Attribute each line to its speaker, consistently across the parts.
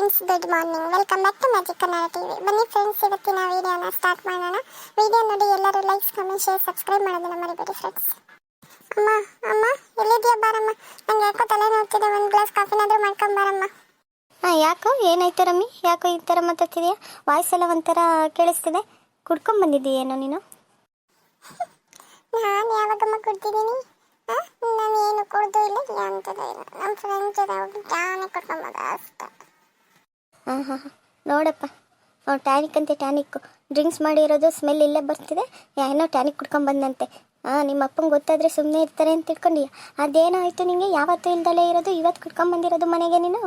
Speaker 1: Friends good morning. Welcome back to magic Kannada TV ಬನ್ನಿ friends ಇವತ್ತಿನ ವಿಡಿಯೋನ start ಮಾಡೋಣ. ವಿಡಿಯೋ ನೋಡಿ ಎಲ್ಲರೂ ಲೈಕ್ ಕಮೆಂಟ್ ಶೇರ್ ಸಬ್ಸ್ಕ್ರೈಬ್ ಮಾಡೋದನ್ನ ಮರಿಬೇಡಿ ಫ್ರೆಂಡ್ಸ್. ಅಮ್ಮ ಅಮ್ಮ ಎಲ್ಲಿದ್ಯಾ ಬಾರಮ್ಮ? ನಂಗೆ ಯಾಕೋ ತಲೆ ನೋಡ್ತಿದೆ ಒಂದು ಗ್ಲಾಸ್ ಕಾಫಿನಾದರೂ ಮಾಡ್ಕೊಂಡ್ ಬಾರಮ್ಮ.
Speaker 2: ಹಾಂ ಯಾಕೋ? ಏನಾಯ್ತು ರಮ್ಮಿ? ಯಾಕೋ ಈ ಥರ ಮಾತಾಡ್ತಿದೆಯಾ? ವಾಯ್ಸ್ ಎಲ್ಲ ಒಂಥರ ಕೇಳಿಸ್ತಿದೆ. ಕುಡ್ಕೊಂಡ್ ಬಂದಿದ್ದೀಯೇನೋ ನೀನು?
Speaker 1: ನಾನು ಯಾವಾಗಮ್ಮ ಕುಡ್ತಿದ್ದೀನಿ ನಾನು ಏನು ಕುಡ್ದು ಇಲ್ಲ ಅಂತದ ಇಲ್ಲ. ನಮ್ಮ ಫ್ರೆಂಡ್ಸ್ ಜೊತೆ ಹೋಗಿ ಜಾನೆ ಕುಡ್ಕೊಂಬೋದು ಅಷ್ಟೇ.
Speaker 2: ಹಾಂ ಹಾಂ ಹಾಂ ನೋಡಪ್ಪ ಟ್ಯಾನಿಕ್ ಅಂತೆ ಟ್ಯಾನಿಕ್ ಡ್ರಿಂಕ್ಸ್ ಮಾಡಿರೋದು ಸ್ಮೆಲ್ ಇಲ್ಲೇ ಬರ್ತಿದೆ. ಏನೋ ಟ್ಯಾನಿಕ್ ಕುಡ್ಕೊಂಡ್ ಬಂದಂತೆ. ಹಾಂ ನಿಮ್ಮ ಅಪ್ಪಂಗೆ ಗೊತ್ತಾದರೆ ಸುಮ್ಮನೆ ಇರ್ತಾರೆ ಅಂತ ತಿಳ್ಕೊಂಡಿಯಾ? ಅದೇನೋ ಆಯಿತು ನಿಮಗೆ ಯಾವತ್ತೂ ಇಲ್ದಲೇ ಇರೋದು ಇವತ್ತು ಕುಡ್ಕೊಂಬಂದಿರೋದು ಮನೆಗೆ ನಾನು?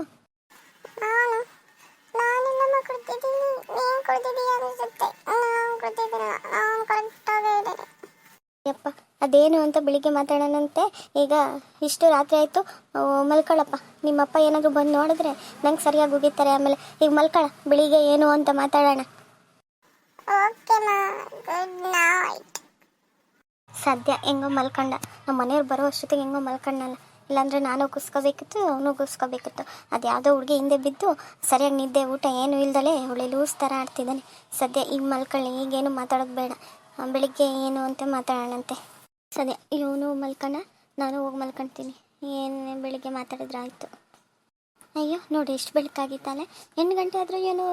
Speaker 2: ಅದೇನು ಅಂತ ಬೆಳಿಗ್ಗೆ ಮಾತಾಡೋಣಂತೆ. ಈಗ ಇಷ್ಟು ರಾತ್ರಿ ಆಯಿತು. ಮಲ್ಕೊಳ್ಳಪ್ಪ ನಿಮ್ಮಪ್ಪ ಏನಾದರೂ ಬಂದು ನೋಡಿದ್ರೆ ನಂಗೆ ಸರಿಯಾಗಿ ಉಗಿತಾರೆ. ಆಮೇಲೆ ಈಗ ಮಲ್ಕೊಳ. ಬೆಳಿಗ್ಗೆ ಏನು ಅಂತ ಮಾತಾಡೋಣ. ಸದ್ಯ ಹೆಂಗೋ ಮಲ್ಕೊಂಡ. ನಮ್ಮ ಮನೆಯವ್ರು ಬರೋ ಅಷ್ಟೊತ್ತಿಗೆ ಹೆಂಗೋ ಮಲ್ಕೊಂಡಲ್ಲ ಇಲ್ಲಾಂದ್ರೆ ನಾನು ಕುಸ್ಕೋಬೇಕಿತ್ತು ಅವನು ಕುಸ್ಕೋಬೇಕಿತ್ತು. ಅದು ಯಾವುದೋ ಹುಡುಗಿ ಹಿಂದೆ ಬಿದ್ದು ಸರಿಯಾಗಿ ನಿದ್ದೆ ಊಟ ಏನು ಇಲ್ದಲೆ ಅವಳೆ ಲೂಸ್ ಥರ ಆಡ್ತಿದ್ದಾನೆ. ಸದ್ಯ ಈಗ ಮಲ್ಕೊಳ್ಳಿ ಈಗೇನು ಮಾತಾಡೋದು ಬೇಡ. ಬೆಳಿಗ್ಗೆ ಏನು ಅಂತ ಮಾತಾಡೋಣಂತೆ. ಸದ್ಯ ಇವನು ಮಲ್ಕೊಂಡ ನಾನು ಹೋಗಿ ಮಲ್ಕೊಳ್ತೀನಿ ಏನು ಬೆಳಿಗ್ಗೆ ಮಾತಾಡಿದ್ರೆ ಆಯಿತು. ಅಯ್ಯೋ, ನೋಡಿ, ಎಷ್ಟು ಬೆಳಕಾಗಿತ್ತಾನೆ ಎಂಟು ಗಂಟೆ ಆದರೂ ಏನು,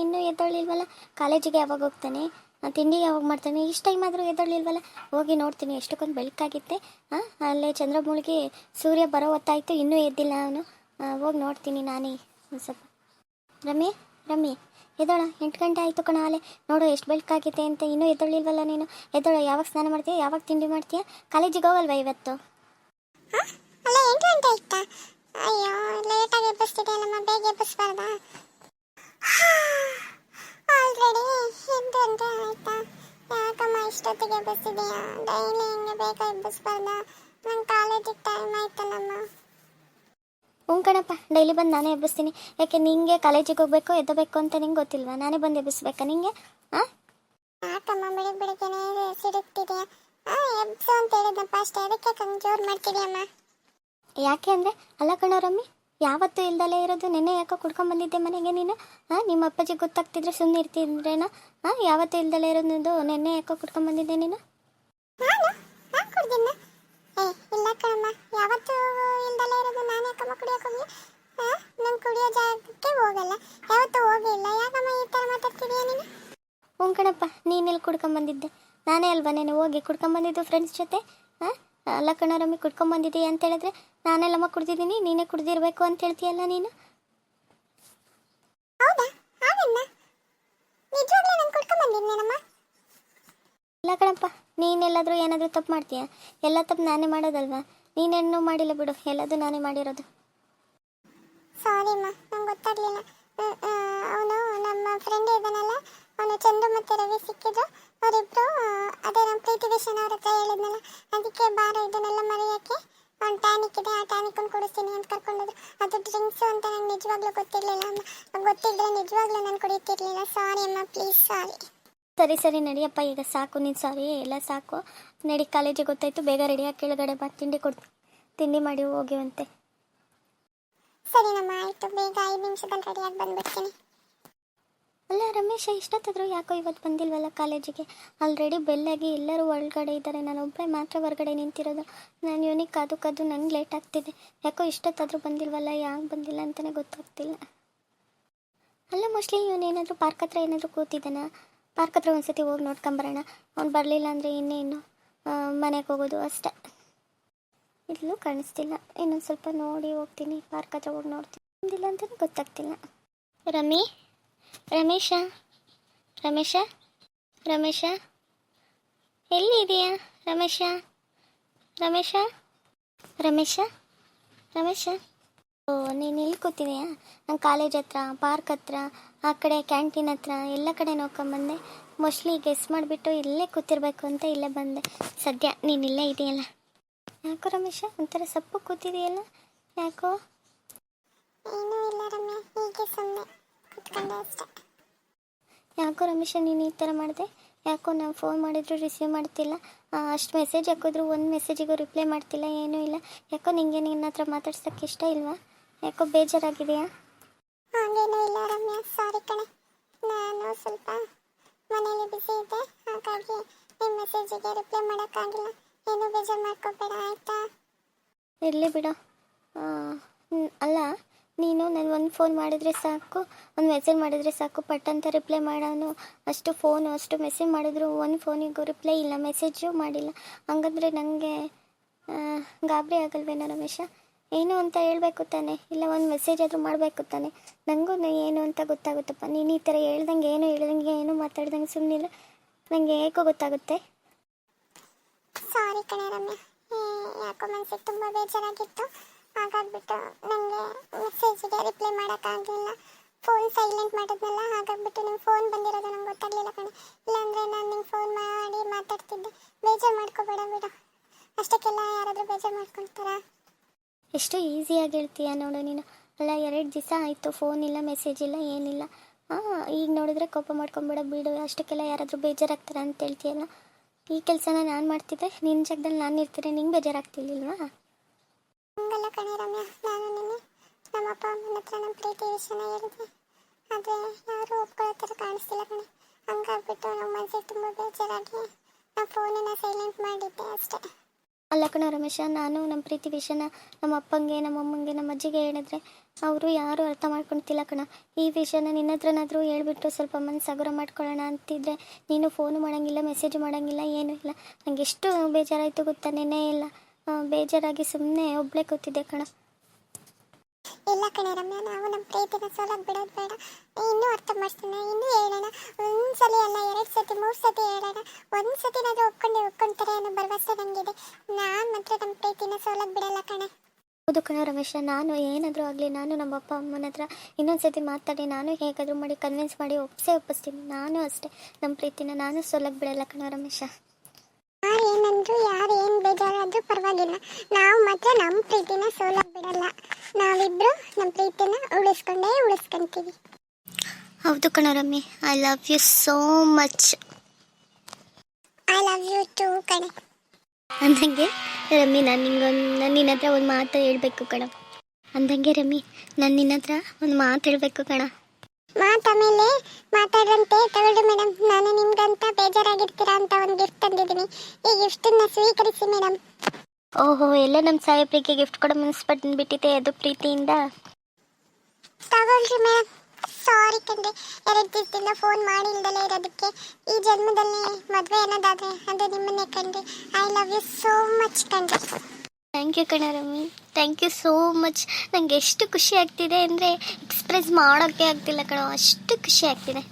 Speaker 2: ಇನ್ನೂ ಎದ್ದೊಳ್ಳಿಲ್ವಲ್ಲ? ಕಾಲೇಜಿಗೆ ಯಾವಾಗ ಹೋಗ್ತಾನೆ? ತಿಂಡಿ ಯಾವಾಗ ಮಾಡ್ತಾನೆ? ಇಷ್ಟು ಟೈಮ್ ಆದರೂ ಎದ್ದೊಳ್ಳಿಲ್ವಲ್ಲ? ಹೋಗಿ ನೋಡ್ತೀನಿ, ಎಷ್ಟಕ್ಕೊಂದು ಬೆಳಕಾಗಿತ್ತೆ. ಹಾಂ ಅಲ್ಲೇ ಚಂದ್ರಮುಳುಗಿ ಸೂರ್ಯ ಬರೋ ಹೊತ್ತಾಯಿತು, ಇನ್ನೂ ಎದ್ದಿಲ್ಲ ಅವನು. ಹೋಗಿ ನೋಡ್ತೀನಿ ನಾನೇ. ಒಂದು ಸ್ವಲ್ಪ. ರಮ್ಯ ರಮ್ಯ. ಎದ್ದೋಳ, ಎಂಟು ಗಂಟೆ ಆಯಿತು ಕಣ ಅಲ್ಲೇ ನೋಡು, ಎಷ್ಟು ಬೆಳಕಾಗಿದೆ ಅಂತ ಇನ್ನೂ ಎದ್ದಳಿಲ್ವಲ್ಲ ನೀನು. ಎದೋಳ ಯಾವಾಗ ಸ್ನಾನ ಮಾಡ್ತೀಯ, ಯಾವಾಗ ತಿಂಡಿ ಮಾಡ್ತೀಯ? ಕಾಲೇಜಿಗೆ ಹೋಗಲ್ವಾ ಇವತ್ತು?
Speaker 1: ಅಲ್ಲ ಎಂಟು ಗಂಟೆ ಅಯ್ಯೋ ಲೇಟಾಗಿ ಆಲ್ರೆಡಿ ಗಂಟೆ ಆಯ್ತಾ. ಇಷ್ಟೊತ್ತಿಗೆ ಡೈಲಿ ಹಿಂಗೆ ಬೇಗ ಎಬ್ಬಿಸ್ಬಾರ್ದಾ? ನಂಗೆ ಕಾಲೇಜಿಗೆ ಟೈಮ್ ಆಯ್ತಲ್ಲಮ್ಮ.
Speaker 2: ಹ್ಞೂ ಕಣಪ್ಪ ಡೈಲಿ ಬಂದು ನಾನೇ ಎಬ್ಬಿಸ್ತೀನಿ. ಯಾಕೆ ನಿಂಗೆ ಕಾಲೇಜಿಗೆ ಹೋಗ್ಬೇಕು ಎದ್ದಬೇಕು ಅಂತ ನಿಂಗೆ ಗೊತ್ತಿಲ್ವಾ? ನಾನೇ ಬಂದು ಎಬ್ಬಿಸ್ಬೇಕಾ ನಿಂಗೆ? ಹಾಂ
Speaker 1: ಯಾಕಮ್ಮ ಬೆಳಗ್ಗೆ ಬೆಳಿಗ್ಗೆನೇ ಎಬ್ಸು ಅಂತ ಹೇಳಿದ್ನಪ್ಪ ಅಷ್ಟೇ. ಅದಕ್ಕೆ ಕಂಗೆ ಜೋರು ಮಾಡ್ತಿದೆಯಮ್ಮ.
Speaker 2: ಯಾಕೆ ಅಂದರೆ? ಅಲ್ಲ ಕಣ ರಮ್ಮಿ ಯಾವತ್ತೂ ಇಲ್ದಲೇ ಇರೋದು ನೆನ್ನೆ ಯಾಕೋ ಕುಡ್ಕೊಂಡ್ ಬಂದಿದ್ದೆ ಮನೆಗೆ ನೀನು? ಹಾಂ ನಿಮ್ಮ ಅಪ್ಪಾಜಿ ಗೊತ್ತಾಗ್ತಿದ್ರೆ ಸುಮ್ಮನೆ ಇರ್ತಿದ್ರೇನಾ? ಹಾಂ ಯಾವತ್ತೂ ಇಲ್ದಲೇ ಇರೋದು ನೆನ್ನೆ ಯಾಕೋ ಕುಡ್ಕೊಂಡ್ ಬಂದಿದ್ದೆ ನೀನು?
Speaker 1: ನಾನು? ನಾನು ಕುಡ್ದಿನ ಏ ಇಲ್ಲ ಕಣಮ್ಮ ಯಾವತ್ತೂ ಇಲ್ದಲೇ ಇರೋದು ನಾನು ಯಾಕಮ್ಮ ಕುಡಿಯೋಕೆ ಹೋಗಿ ಹಾಂ ನಂಗೆ ಕುಡಿಯೋ ಜಾಗಕ್ಕೆ ಹೋಗಲ್ಲ ಯಾವತ್ತೂ ಹೋಗಿಲ್ಲ ಯಾಕಮ್ಮ ಈ ಥರ ಮಾತಾಡ್ತಿದೀಯ ನೀನು?
Speaker 2: ಹ್ಞೂ ಕಣಪ್ಪ ನೀನೆಲ್ಲಿ ಕುಡ್ಕೊಂಬಂದಿದ್ದೆ ನಾನೇ ಅಲ್ವಾ ನೀನು ಹೋಗಿ ಕುಡ್ಕೊಂಬಂದಿದ್ದು ಫ್ರೆಂಡ್ಸ್ ಜೊತೆ? ಹಾಂ ಅಲ್ಲ ಕಣರಮ್ಮಿ ರಮ್ಮಿ ಕುಡ್ಕೊಂಬಂದಿದ್ದೀಯ ಅಂತ ಹೇಳಿದ್ರೆ ನಾನೆಲ್ಲಮ್ಮ ಕುಡ್ದಿದ್ದೀನಿ ನೀನೇ ಕುಡ್ದಿರ್ಬೇಕು ಅಂತ ಹೇಳ್ತೀಯಲ್ಲ ನೀನು?
Speaker 1: ಹೌದಾ? ಹಾಗನ್ನ ನಿಜವಾಗ್ಲೂ ನಾನು ಕುಡ್ಕೊಂಡ್ ಬಂದಿದ್ನೇನಮ್ಮ?
Speaker 2: ಇಲ್ಲ ಕಣಪ್ಪ ನೀನೆಲ್ಲಾದರೂ ಏನಾದರೂ ತಪ್ಪು ಮಾಡ್ತೀಯ? ಎಲ್ಲ ತಪ್ಪು ನಾನೇ ಮಾಡೋದಲ್ವಾ? ನೀನೇನು ಮಾಡಿಲ್ಲ ಬಿಡು. ಎಲ್ಲದು ನಾನೇ ಮಾಡಿರೋದು.
Speaker 1: ಸಾರಿ ಅಮ್ಮ. ನಂಗೆ ಗೊತ್ತಾಗ್ಲಿಲ್ಲ. ಅವನು ನಮ್ಮ ಫ್ರೆಂಡ್ ಇದ್ದಾನಲ್ಲ? ಅವನು ಚಂದ್ರು ಮತ್ತೆ ರವಿ ಸಿಕ್ಕಿದ್ರು ಅವರಿಬ್ರು ಅದೇ ನಮ್ಮ ಪ್ರೀತಿ ವಿಷಯನ ಅವ್ರ ಹೇಳಿದ್ನಲ್ಲ? ಅದಕ್ಕೆ ಬಾರ ಇದನ್ನೆಲ್ಲ ಮರೆಯೋಕ್ಕೆ ಅವ್ನು ಟ್ಯಾನಿಕ್ ಇದೆ, ಆ ಟ್ಯಾನಿಕ್ ಒಂದು ಕೊಡಿಸ್ತೀನಿ ಅಂತ ಕರ್ಕೊಂಡೋದ್ರು. ಅದು ಡ್ರಿಂಕ್ಸು ಅಂತ ನಂಗೆ ನಿಜವಾಗ್ಲೂ ಗೊತ್ತಿರಲಿಲ್ಲ ಅಮ್ಮ. ಗೊತ್ತಿದ್ರೆ ನಿಜವಾಗ್ಲೂ ನಾನು ಕುಡಿಯುತ್ತಿರ್ಲಿಲ್ಲ ಸಾರಿ ಅಮ್ಮ ಪ್ಲೀಸ್ ಸಾರಿ
Speaker 2: ಸರಿ ಸರಿ ನಡಿಯಪ್ಪ ಈಗ ಸಾಕು ನೀನು ಸಾರಿ ಎಲ್ಲ ಸಾಕು. ನಡಿ ಕಾಲೇಜಿಗೆ ಗೊತ್ತಾಯ್ತು ಬೇಗ ರೆಡಿಯಾಗಿ ಕೆಳಗಡೆ ಬಾ ತಿಂಡಿ ಕೊಡ್ತೀನಿ ತಿಂಡಿ ಮಾಡಿ ಹೋಗಿವಂತೆ.
Speaker 1: ಸರಿ ನಮ್ಮ ಆಯಿತು ಬೇಗ ಐದು ನಿಮಿಷದಲ್ಲಿ ರೆಡಿಯಾಗಿ ಬಂದ್ಬಿಡ್ತೀನಿ.
Speaker 2: ಅಲ್ಲ ರಮೇಶ ಇಷ್ಟೊತ್ತಾದರೂ ಯಾಕೋ ಇವತ್ತು ಬಂದಿಲ್ವಲ್ಲ ಕಾಲೇಜಿಗೆ? ಆಲ್ರೆಡಿ ಬೆಲ್ಲಾಗಿ ಎಲ್ಲರೂ ಒಳಗಡೆ ಇದ್ದಾರೆ ನಾನು ಒಬ್ಬಳೆ ಮಾತ್ರ ಹೊರಗಡೆ ನಿಂತಿರೋದು. ನಾನು ಯೂನಿಕ್ ಅದು ಕದ್ದು ನಂಗೆ ಲೇಟ್ ಆಗ್ತಿದೆ. ಯಾಕೋ ಇಷ್ಟೊತ್ತಾದರೂ ಬಂದಿಲ್ವಲ್ಲ ಯಾಕೆ ಬಂದಿಲ್ಲ ಅಂತಲೇ ಗೊತ್ತಾಗ್ತಿಲ್ಲ. ಅಲ್ಲ ಮೋಸ್ಟ್ಲಿ ಇವನೇನಾದರೂ ಪಾರ್ಕ್ ಹತ್ರ ಏನಾದರೂ ಕೂತಿದ್ದಾನ? ಪಾರ್ಕ್ ಹತ್ರ ಒಂದ್ಸತಿ ಹೋಗಿ ನೋಡ್ಕೊಂಬರೋಣ ಅವ್ನು ಬರಲಿಲ್ಲ ಅಂದರೆ ಇನ್ನೇನು ಮನೆಗೆ ಹೋಗೋದು ಅಷ್ಟೆ. ಇಲ್ಲೂ ಕಾಣಿಸ್ತಿಲ್ಲ. ಇನ್ನೊಂದು ಸ್ವಲ್ಪ ನೋಡಿ ಹೋಗ್ತೀನಿ. ಪಾರ್ಕ್ ಹತ್ರ ಹೋಗಿ ನೋಡ್ತೀನಿ. ಬಂದಿಲ್ಲ ಅಂತಲೂ ಗೊತ್ತಾಗ್ತಿಲ್ಲ. ರಮಿ? ರಮೇಶ? ರಮೇಶ? ರಮೇಶ? ಎಲ್ಲಿ ಇದೆಯಾ ರಮೇಶ? ರಮೇಶ? ರಮೇಶ? ರಮೇಶ? ಓ, ನೀನು ಇಲ್ಲಿ ಕೂತಿದೆಯಾ? ನಾನು ಕಾಲೇಜ್ ಹತ್ರ, ಪಾರ್ಕ್ ಹತ್ರ ಆ ಕಡೆ ಕ್ಯಾಂಟೀನ್ ಹತ್ರ ಎಲ್ಲ ಕಡೆ ನೋಡ್ಕೊಂಬಂದೆ ಮೋಸ್ಟ್ಲಿ ಗೆಸ್ ಮಾಡಿಬಿಟ್ಟು ಇಲ್ಲೇ ಕೂತಿರ್ಬೇಕು ಅಂತ ಇಲ್ಲೇ ಬಂದೆ. ಸದ್ಯ ನೀನು ಇಲ್ಲೇ ಇದೆಯಲ್ಲ? ಯಾಕೋ ರಮೇಶ ಒಂಥರ ಸಪ್ಪು ಕೂತಿದೆಯಲ್ಲ? ಯಾಕೋ?
Speaker 1: ಏನೂ ಇಲ್ಲ ರಮ್ಯಾ ಹೀಗೆ ಸುಮ್ಮನೆ ಕುತ್ಕೊಂಡೆ ಅಷ್ಟೇ.
Speaker 2: ಯಾಕೋ ರಮೇಶ ನೀನು ಈ ಥರ ಮಾಡಿದೆ? ಯಾಕೋ ನಾನು ಫೋನ್ ಮಾಡಿದ್ರು ರಿಸೀವ್ ಮಾಡ್ತಿಲ್ಲ? ಅಷ್ಟು ಮೆಸೇಜ್ ಹಾಕಿದ್ರು ಒಂದು ಮೆಸೇಜಿಗೂ ರಿಪ್ಲೈ ಮಾಡ್ತಿಲ್ಲ ಏನೂ ಇಲ್ಲ. ಯಾಕೋ ನಿಂಗೆ ನಿನ್ನ ಹತ್ರ ಮಾತಾಡ್ಸೋಕ್ಕೆ ಇಷ್ಟ ಇಲ್ವಾ? ಯಾಕೋ ಬೇಜಾರಾಗಿದೆಯಾ?
Speaker 1: ಹಾಗೇನೂ ಇಲ್ಲ ರಮ್ಯಾ. ಸಾರಿ ಕಣೆ. ನಾನು ಸ್ವಲ್ಪ ಮನೇಲಿ ಬಿಸಿ ಇದ್ದೆ. ಹಾಗಾಗಿ ನಿಮ್ಮ ಮೆಸೇಜಿಗೆ ರಿಪ್ಲೈ ಮಾಡೋಕ್ಕಾಗಿಲ್ಲ. ಏನು ಬೇಜಾರು ಮಾಡ್ಕೋಬೇಡ ಆಯ್ತಾ?
Speaker 2: ಇರಲಿ ಬಿಡು. ಆ, ಅಲ್ಲ ನೀನು ನನಗೆ ಒಂದು ಫೋನ್ ಮಾಡಿದರೆ ಸಾಕು. ಒಂದು ಮೆಸೇಜ್ ಮಾಡಿದರೆ ಸಾಕು. ಪಟ್ ಅಂತ ರಿಪ್ಲೈ ಮಾಡೋನು. ಅಷ್ಟು ಫೋನು ಅಷ್ಟು ಮೆಸೇಜ್ ಮಾಡಿದ್ರು ಒಂದು ಫೋನಿಗೂ ರಿಪ್ಲೈ ಇಲ್ಲ. ಮೆಸೇಜು ಮಾಡಿಲ್ಲ. ಹಂಗಂದ್ರೆ ನನಗೆ ಗಾಬರಿ ಆಗಲ್ವೇನೋ ರಮೇಶ? ಏನು ಅಂತ ಹೇಳಬೇಕು ತಾನೆ? ಇಲ್ಲ, ಒಂದು ಮೆಸೇಜ್ ಆದರೂ ಮಾಡಬೇಕು ತಾನೆ? ನನಗೂ ಏನು ಅಂತ ಗೊತ್ತಾಗುತ್ತಪ್ಪ. ನೀನು ಈ ಥರ ಹೇಳ್ದಂಗೆ ಏನು ಹೇಳ್ದಂಗೆ ಏನು ಮಾತಾಡ್ದಂಗೆ ಸುಮ್ಮನಿಲ್ಲ ನನಗೆ ಏಕೋ ಗೊತ್ತಾಗುತ್ತೆ.
Speaker 1: ಸಾರಿ ಕಣೆ ರಮ್ಯ. ಯಾಕೋ ಮನಸ್ಸಿಗೆ ತುಂಬ ಬೇಜಾರಾಗಿತ್ತು. ಹಾಗಾಗ್ಬಿಟ್ಟು ನನಗೆ ಮೆಸೇಜಿಗೆ ರಿಪ್ಲೈ ಮಾಡೋಕ್ಕಾಗಲಿಲ್ಲ ಫೋನ್ ಸೈಲೆಂಟ್ ಮಾಡಿದ್ನಲ್ಲ, ಹಾಗಾಗ್ಬಿಟ್ಟು ನಿಮ್ಮ ಫೋನ್ ಬಂದಿರೋದು ನಂಗೆ ಗೊತ್ತಾಗಲಿಲ್ಲ ಕಣೆ. ಇಲ್ಲಾಂದರೆ ನಾನು ನಿಂಗೆ ಫೋನ್ ಮಾಡಿ ಮಾತಾಡ್ತಿದ್ದೆ. ಬೇಜಾರು ಮಾಡ್ಕೋಬೇಡ ಬಿಡು. ಅಷ್ಟಕ್ಕೆಲ್ಲ ಯಾರಾದರೂ ಬೇಜಾರು ಮಾಡ್ಕೊಳ್ತಾರಾ
Speaker 2: ಎಷ್ಟು ಈಸಿಯಾಗಿ ಹೇಳ್ತೀಯ ನೋಡು ನೀನು. ಅಲ್ಲ, ಎರಡು ದಿವಸ ಆಯಿತು ಫೋನ್ ಇಲ್ಲ ಮೆಸೇಜ್ ಇಲ್ಲ, ಏನಿಲ್ಲ. ಹಾಂ, ಈಗ ನೋಡಿದ್ರೆ ಕೋಪ ಮಾಡ್ಕೊಂಬಿಡ, ಬಿಡು. ಅಷ್ಟಕ್ಕೆಲ್ಲ ಯಾರಾದರೂ ಬೇಜಾರಾಗ್ತಾರೆ ಅಂತ ಹೇಳ್ತೀಯಲ್ಲ? ಈ ಕೆಲಸನ ನಾನು ಮಾಡ್ತಿದ್ದೆ. ನಿನ್ನ ಜಾಗದಲ್ಲಿ ನಾನು ಇರ್ತೀನಿ. ನಿಂಗೆ ಬೇಜಾರಾಗ್ತಿರ್ಲಿಲ್ವಾ?
Speaker 1: ಹಂಗಲ್ಲ ಕಣೆ ರಮ್ಯಾ. ನಾನು ನಿನ್ನೆ ನಮ್ಮ ಅಪ್ಪ, ಅಮ್ಮನ ಹತ್ರ ನಮ್ಮ ಪ್ರೀತಿ ವಿಷಯನ ಹೇಳಿದೆ ಆದರೆ ಯಾರು ಒಪ್ಕೊಳ್ಳೋ ಕಾಣಿಸ್ತಿಲ್ಲ ಕಣೆ. ಹಂಗಾಗ್ಬಿಟ್ಟು ನಮ್ಮ ಮನಸ್ಸಿಗೆ ತುಂಬ ಬೇಜಾರಾಗಿ ನಾ ಫೋನನ್ನು ಸೈಲೆಂಟ್ ಮಾಡಿದ್ದೆ ಅಷ್ಟೇ.
Speaker 2: ಅಲ್ಲ ಕಣ ರಮೇಶ, ನಾನು ನಮ್ಮ ಪ್ರೀತಿ ವಿಷಯನ ನಮ್ಮ ಅಪ್ಪಂಗೆ, ನಮ್ಮ ಅಮ್ಮಂಗೆ, ನಮ್ಮ ಅಜ್ಜಿಗೆ ಹೇಳಿದ್ರೆ ಅವರು ಯಾರೂ ಅರ್ಥ ಮಾಡ್ಕೊಳ್ತಿಲ್ಲ ಕಣ. ಈ ವಿಷಯನ ನಿನ್ನ ಹತ್ರನಾದರೂ ಹೇಳ್ಬಿಟ್ಟು ಸ್ವಲ್ಪ ಮನ್ಸು ಸಗುರ ಮಾಡ್ಕೊಳ್ಳೋಣ ಅಂತಿದ್ರೆ ನೀನು ಫೋನು ಮಾಡೋಂಗಿಲ್ಲ ಮೆಸೇಜ್ ಮಾಡೋಂಗಿಲ್ಲ, ಏನೂ ಇಲ್ಲ. ನನಗೆ ಎಷ್ಟು ಬೇಜಾರಾಯಿತು ಗೊತ್ತಾ ನೆನೆ ಇಲ್ಲ ಬೇಜಾರಾಗಿ ಸುಮ್ಮನೆ ಒಬ್ಬಳೇ ಕೂತಿದ್ದೆ ಕಣ.
Speaker 1: ಇಲ್ಲ ಕಣೆ ರಮ್ಯಾ, ನಾವು ನಮ್ಮ ಪ್ರೀತಿನ ಸೋಲಕ್ಕೆ ಬಿಡೋದು ಬೇಡ. ಇನ್ನೂ ಅರ್ಥ ಮಾಡ್ತೀನಿ ಇನ್ನೂ ಹೇಳೋಣ. ಒಂದು ಸಲ ಅಲ್ಲ, ಎರಡು ಸತಿ, ಮೂರು ಸತಿ ಹೇಳೋಣ. ಒಂದು ಸತಿನಾದರೂ ಒಪ್ಕೊಂಡು, ಒಪ್ಕೊಂತಾರೆ ಅನ್ನೋ ಭರವಸೆ ನನಗಿದೆ ನಾನು ಮಾತ್ರ ನಮ್ಮ ಪ್ರೀತಿನ ಸೋಲಕ್ಕೆ ಬಿಡಲ್ಲ ಕಣೆ.
Speaker 2: ಹೌದು ಕಣ ರಮೇಶ, ನಾನು ಏನಾದರೂ ಆಗಲಿ, ನಾನು ನಮ್ಮ ಅಪ್ಪ, ಅಮ್ಮನ ಹತ್ರ ಇನ್ನೊಂದು ಸತಿ ಮಾತಾಡಿ, ನಾನು ಹೇಗಾದರೂ ಮಾಡಿ ಕನ್ವಿನ್ಸ್ ಮಾಡಿ ಒಪ್ಸೇ ಒಪ್ಪಿಸ್ತೀನಿ. ನಾನು ಅಷ್ಟೇ ನಮ್ಮ ಪ್ರೀತಿನ ನಾನು ಸೋಲಕ್ಕೆ ಬಿಡಲ್ಲ ಕಣ ರಮೇಶ.
Speaker 1: ಯಾರು ಯಾರು ಏನು ಬೇಜಾರಾದ್ರೂ ಪರವಾಗಿಲ್ಲ. ನಾವು ಮಾತ್ರ ನಮ್ಮ ಪ್ರೀತಿನ ಸೋಲಕ್ಕೆ ಬಿಡಲ್ಲ. ನಾವಿಬ್ರು ನಮ್ಮ ಪ್ರೀತಿನ ಉಳಿಸ್ಕೊಂಡೇ ಉಳಿಸ್ಕೊಂತೀವಿ.
Speaker 2: ಹೌದು ಕಣ Rammi I love you so much
Speaker 1: I love you too ಕಣೆ.
Speaker 2: ಅಂದಂಗೆ ರಮ್ಮಿ ನಾನು ನಿಂಗೊಂದು ನಾನು ನಿನ್ನ ಹತ್ರ ಒಂದು ಮಾತು ಹೇಳಬೇಕು ಕಣ. ಅಂದಂಗೆ ರಮ್ಮಿ ನಾನು ನಿನ್ನ ಹತ್ರ ಒಂದು ಮಾತು ಹೇಳಬೇಕು ಕಣ.
Speaker 1: ಮಾತಾಮೇಲೆ ಮಾತಾಡ್ರಂತೆ ತಗೊಳ್ಳಿ ಮೇಡಮ್ ನಾನು ನಿಮ್ಗಂತ ಬೇಜಾರಾಗಿರ್ತೀರಾ ಅಂತ ಒಂದು ಗಿಫ್ಟ್ ತಂದಿದ್ದೀನಿ ಈ ಗಿಫ್ಟನ್ನ ಸ್ವೀಕರಿಸಿ ಮೇಡಮ್
Speaker 2: ಓಹೋ ಎಲ್ಲ ನಮ್ಮ ಸಾಹೇಬ್ರಿಗೆ ಗಿಫ್ಟ್ ಕೊಡೋ ಮನಸ್ಪಟ್ಟು ಬಿಟ್ಟಿದೆ ಅದು ಪ್ರೀತಿಯಿಂದ.
Speaker 1: ತಗೊಳ್ರಿ ಮೇಡಮ್ ಸಾರಿ ಕಂಡ್ರೆ ಎರಡು ದಿವಸದಿಂದ ಫೋನ್ ಮಾಡಿಲ್ದಲೇ ಇರೋದಕ್ಕೆ. ಈ ಜನ್ಮದಲ್ಲಿ ಮದುವೆ ಅನ್ನೋದಾದ್ರೆ ಅದು ನಿಮ್ಮನ್ನೇ ಕಂಡೆ I love you so much ಕಂಡ್ರೆ
Speaker 2: ಥ್ಯಾಂಕ್ ಯು ಕಣ Rammi thank you so much ನನಗೆ ಎಷ್ಟು ಖುಷಿ ಆಗ್ತಿದೆ ಅಂದರೆ ಎಕ್ಸ್ಪ್ರೆಸ್ ಮಾಡೋಕ್ಕೆ ಆಗ್ತಿಲ್ಲ ಕಣ. ಅಷ್ಟು ಖುಷಿ ಆಗ್ತಿದೆ.